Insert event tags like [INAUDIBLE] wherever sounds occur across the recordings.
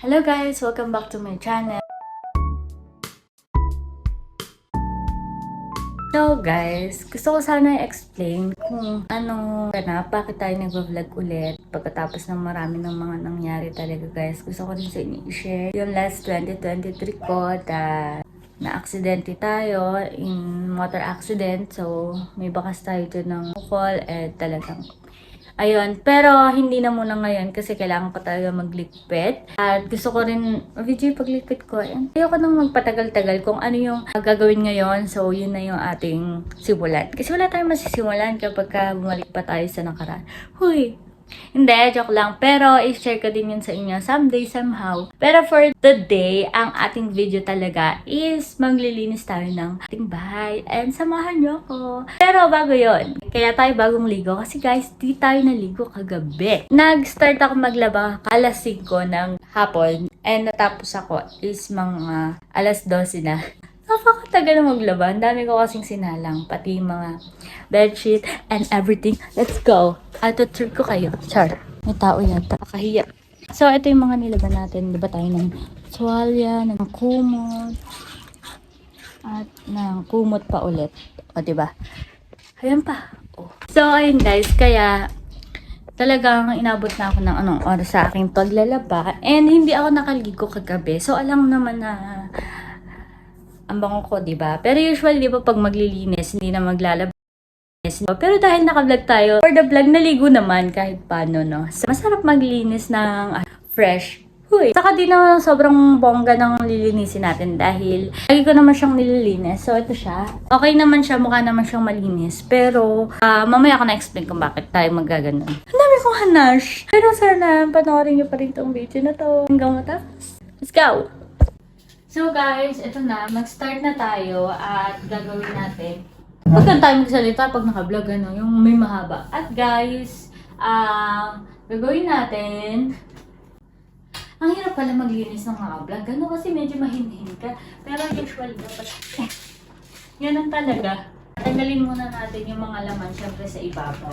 Hello guys! Welcome back to my channel. So guys, gusto ko sana i-explain kung ano ganap, bakit tayo nag-vlog ulit pagkatapos ng marami ng mga nangyari talaga guys. Gusto ko rin sa inyo i-share yung last 2023 ko that na-aksidente tayo in motor accident. So, may bakas tayo dyan ng bukol at talagang Ayun, pero hindi na muna ngayon kasi kailangan ko talaga magligpit. At gusto ko rin, video yung pagligpit ko. Ayan. Ayoko nang magpatagal-tagal kung ano yung gagawin ngayon. So, yun na yung ating simulan. Kasi wala tayong masisimulan kapag ka bumalik pa tayo sa nakaraan. Huy! Hindi, joke lang. Pero, i-share ko din yun sa inyo someday, somehow. Pero for today, ang ating video talaga is maglilinis tayo ng ating bahay. And samahan nyo ako. Pero bago yon kaya tayo bagong ligo. Kasi guys, di tayo naligo kagabi. Nag-start ako maglaba alas 5 ng hapon. And natapos ako is mga alas 12 na. [LAUGHS] Napakatagal na maglaba. Ang dami ko kasing sinalang. Pati mga bedsheet and everything. Let's go. Atutur ko kayo. Char. May tao yata. Nakahiya. So, ito yung mga nilaban natin. Diba tayo ng tuwalya, ng kumot, at ng kumot pa ulit. O, diba? Ayan pa. Oh. So, ayun guys. Kaya, talagang inabot na ako ng anong oras sa aking paglalaba. And hindi ako nakaligo kagabi. So, alam naman na ang bango ko, di ba? Pero usually, di ba, pag maglilinis, hindi na maglalaba. Pero dahil naka-vlog tayo, for the vlog, naligo naman kahit paano, no? So, masarap maglinis ng ah, fresh. Huy. Saka di na sobrang bongga ng lilinisin natin dahil lagi ko naman siyang nililinis. So, ito siya. Okay naman siya, mukha naman siyang malinis. Pero, ah, mamaya ko na-explain kung bakit tayo magaganon. Ang dami kong hanash. Pero sana, panoorin niyo pa rin tong video na to hanggang matapos. Let's go! So guys, ito na, mag-start na tayo at gagawin natin. Huwag lang tayo magsalita pag naka-vlog, ano, yung may mahaba. At guys, ah gagawin natin, ang hirap pala maglinis ng mga vlog, ano, kasi medyo mahinhin ka. Pero usually, dapat, [LAUGHS] yan ang talaga. Tanggalin muna natin yung mga laman, syempre sa ibabaw.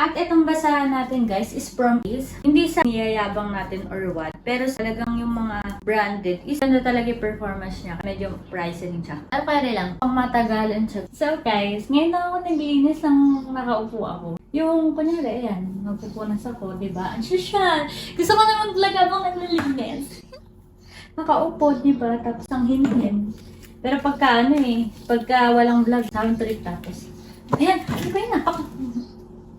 At itong basahan natin guys is from is hindi sa niyayabang natin or what, pero talagang yung mga branded is ano talaga yung performance niya. Medyo pricey din siya. At pare lang, pang matagalan siya. So guys, ngayon na ako naglinis ng nakaupo ako. Yung kunyari, ayan, magpupunas ako, di ba? Ang social! Gusto ko naman talaga habang naglilinis. Nakaupo, di ba? Tapos ang hinhin. Pero pagka ano eh, pagka walang vlog, sound trip tapos. Ayan, ano ba yun? Napak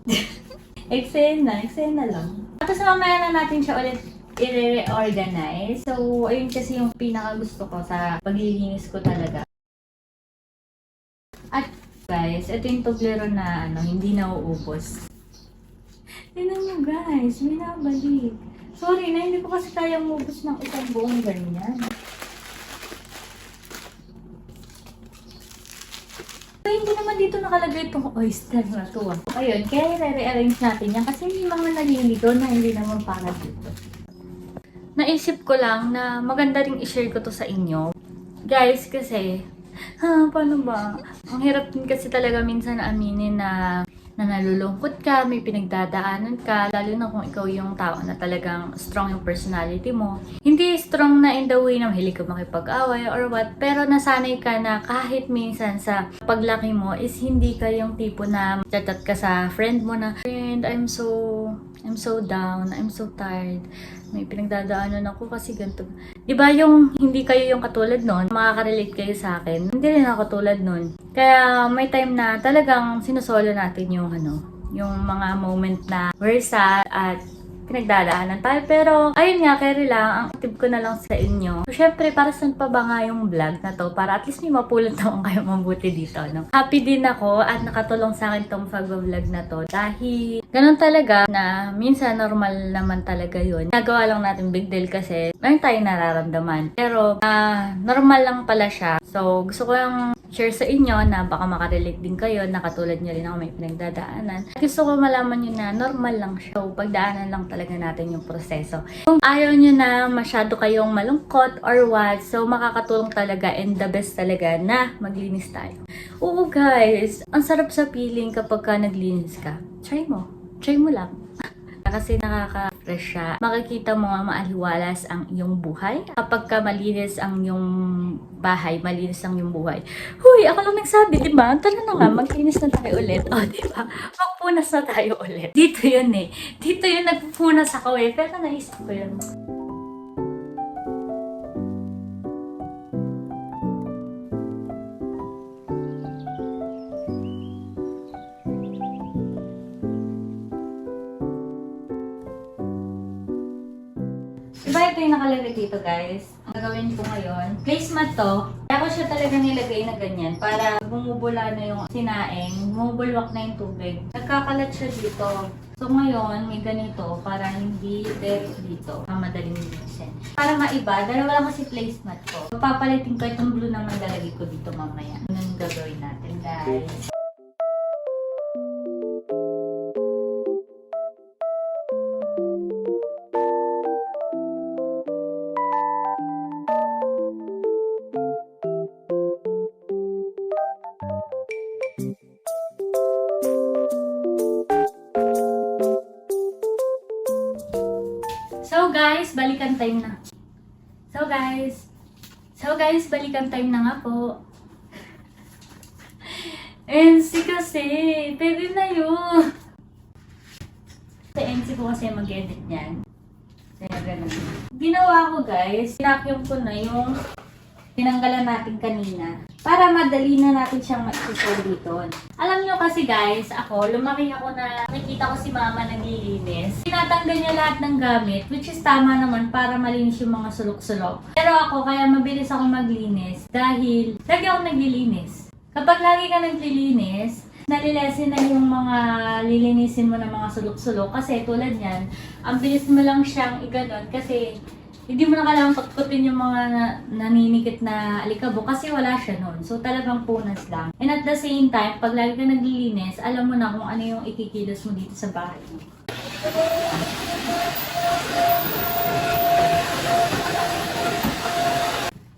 [LAUGHS] eksena, eksena lang. Tapos mamaya na natin siya ulit i-reorganize. So, ayun kasi yung pinaka gusto ko sa paglilinis ko talaga. At guys, ito yung tublero na ano, hindi nauubos. [LAUGHS] Tingnan nyo guys, may nabalik. Sorry na, hindi ko kasi kaya umubos ng isang buong ganyan. So, hindi naman dito nakalagay itong oyster na to. ah. Ayun, kaya i-rearrange natin yan kasi may mga naliligo na hindi naman para dito. Naisip ko lang na maganda ring i-share ko to sa inyo. Guys, kasi, [LAUGHS] ha, paano ba? Ang hirap din kasi talaga minsan aminin na na nalulungkot ka, may pinagdadaanan ka, lalo na kung ikaw yung tao na talagang strong yung personality mo. Hindi strong na in the way na mahilig ka makipag-away or what, pero nasanay ka na kahit minsan sa paglaki mo is hindi ka yung tipo na chat ka sa friend mo na, friend, I'm so, I'm so down, I'm so tired, may pinagdadaanan ako kasi ganito. Di ba yung hindi kayo yung katulad nun, makaka-relate kayo sa akin, hindi rin ako katulad nun. Kaya may time na talagang sinusolo natin yung ano, yung mga moment na we're sad at pinagdadaanan tayo. Pero, ayun nga, kaya lang, ang tip ko na lang sa inyo. So, syempre, para saan pa ba nga yung vlog na to? Para at least may mapulot naman kayo mabuti dito, no? Happy din ako at nakatulong sa akin tong pag-vlog na to. Dahil, ganun talaga na minsan normal naman talaga yun. Nagawa lang natin big deal kasi meron tayong nararamdaman. Pero, ah, normal lang pala siya. So, gusto ko yung share sa inyo na baka makarelate din kayo na katulad nyo rin ako may pinagdadaanan. Gusto ko malaman nyo na normal lang siya. So, pagdaanan lang talaga natin yung proseso. Kung ayaw nyo na masyado kayong malungkot or what, so makakatulong talaga and the best talaga na maglinis tayo. Oo guys, ang sarap sa feeling kapag ka naglinis ka. Try mo. Try mo lang. Kasi nakaka-fresh siya. Makikita mo nga maaliwalas ang iyong buhay. Kapag ka malinis ang iyong bahay, malinis ang iyong buhay. Huy, ako lang nagsabi, di ba? Tara na nga, maglinis na tayo ulit. O, di ba? Magpunas na tayo ulit. Dito yun eh. Dito yun nagpupunas ako eh. Pero naisip ko yun. Yung nakalagay dito guys? Ang gagawin ko ngayon, placemat to. Kaya ko siya talaga nilagay na ganyan para bumubula na yung sinaing, bumubulwak na yung tubig. Nagkakalat siya dito. So ngayon, may ganito para hindi direct dito. Ang madaling linisin. Para maiba, dalawa lang kasi placemat ko. Papalitin ko itong blue naman lalagay ko dito mamaya. Ano yung gagawin natin guys? Balikan time na. So guys, so guys, balikan time na nga po. [LAUGHS] NC kasi, pwede na yun. Sa NC ko kasi mag-edit niyan. Kaya ganun. Ginawa ko guys, pinakyong ko na yung tinanggalan natin kanina. Para madali na natin siyang dito. Alam nyo kasi guys, ako, lumaki ako na nakikita ko si mama naglilinis. Tinatanggal niya lahat ng gamit, which is tama naman para malinis yung mga sulok-sulok. Pero ako, kaya mabilis ako maglinis dahil lagi ako naglilinis. Kapag lagi ka naglilinis, nalilesin na yung mga lilinisin mo ng mga sulok-sulok. Kasi tulad yan, ang bilis mo lang siyang iganon kasi hindi mo na kailangan pagputin yung mga na- naninikit na alikabok kasi wala siya nun. So talagang punas lang. And at the same time, pag lagi ka naglilinis, alam mo na kung ano yung ikikilos mo dito sa bahay mo.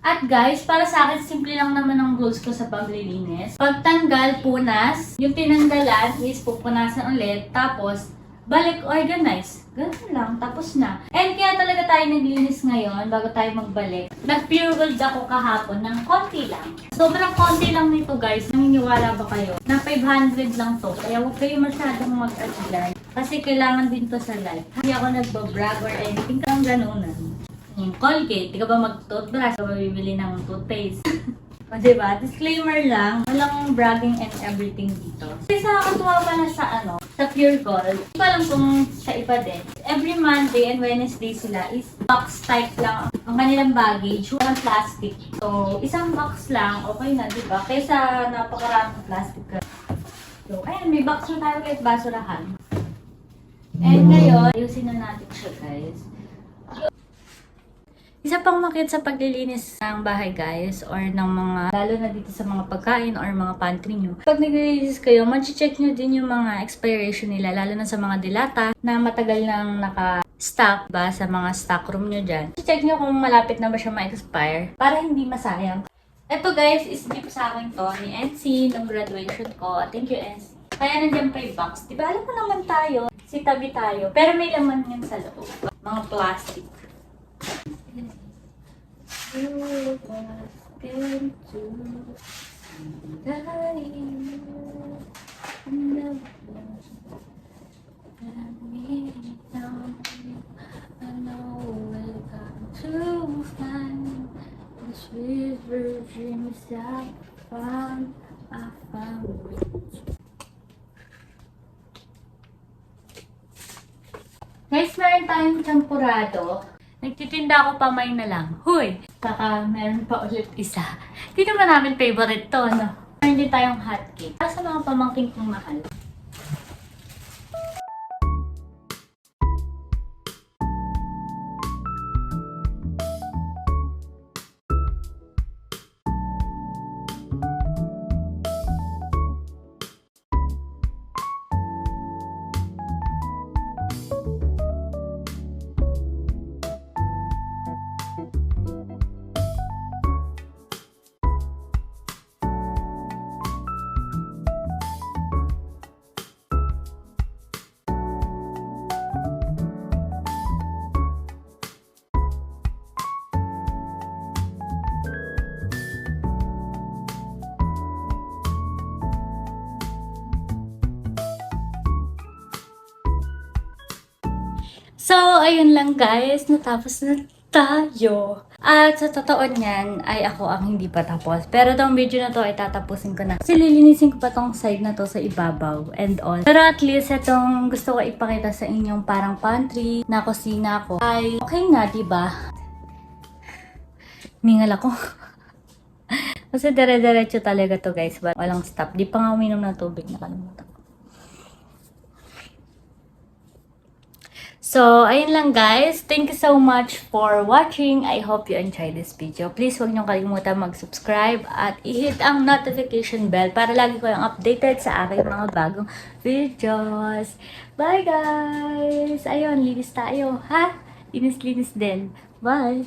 At guys, para sa akin, simple lang naman ang rules ko sa paglilinis. Pagtanggal, punas. Yung tinanggalan is pupunasan ulit. Tapos, balik organize. Ganun lang, tapos na. And kaya talaga tayo naglinis ngayon bago tayo magbalik. Nag-pure ako kahapon ng konti lang. Sobrang konti lang nito guys. Naniniwala ba kayo? Na 500 lang to. Kaya huwag kayo masyadong mag-apply. Kasi kailangan din to sa life. Hindi ako nagbabrag or anything. Kang ganunan. Yung Colgate, di ka ba mag-toothbrush? Di ka ba bibili ng toothpaste? [LAUGHS] o diba? Disclaimer lang, walang bragging and everything dito. Kasi sa nakakatuwa pala sa ano, sa Pure Gold, ko alam kung sa iba din. Every Monday and Wednesday sila is box type lang ang kanilang baggage, walang plastic. So, isang box lang, okay na, di ba? Kaysa napakaraming plastic. So, ayan, may box na tayo kahit basurahan. And ngayon, ayusin na natin siya, guys. Isa pang makit sa paglilinis ng bahay guys or ng mga, lalo na dito sa mga pagkain or mga pantry nyo. Pag naglilinis kayo, check nyo din yung mga expiration nila, lalo na sa mga dilata na matagal nang naka-stock ba sa mga stock room nyo dyan. Check nyo kung malapit na ba siya ma-expire para hindi masayang. Ito guys, is sa akin to ni NC nung graduation ko. Thank you NC. Kaya nandiyan pa yung box. Diba alam mo naman tayo, si tabi tayo. Pero may laman yan sa loob. Mga plastic. You walked into the I know going to find the sweet virgin I found, I found. Guys, meron tayong champurado. Nagtitinda ako pamay na lang. Huy! Saka meron pa ulit isa. Di naman namin favorite to, no? Meron din tayong hotcake. Para sa mga pamangking kong mahal. Ayun lang guys. Natapos na tayo. At sa totoo niyan, ay ako ang hindi pa tapos. Pero tong video na to ay tatapusin ko na. Kasi lilinisin ko pa tong side na to sa ibabaw and all. Pero at least itong gusto ko ipakita sa inyong parang pantry na kusina ko ay okay na, di ba? Ningal ako. [LAUGHS] Kasi dire-diretso talaga to guys. Walang stop. Di pa nga uminom ng tubig. Nakalimutan ko. So, ayun lang guys. Thank you so much for watching. I hope you enjoyed this video. Please huwag niyong kalimutan mag-subscribe at i-hit ang notification bell para lagi ko yung updated sa aking mga bagong videos. Bye guys! Ayun, linis tayo. Ha? Linis-linis din. Bye!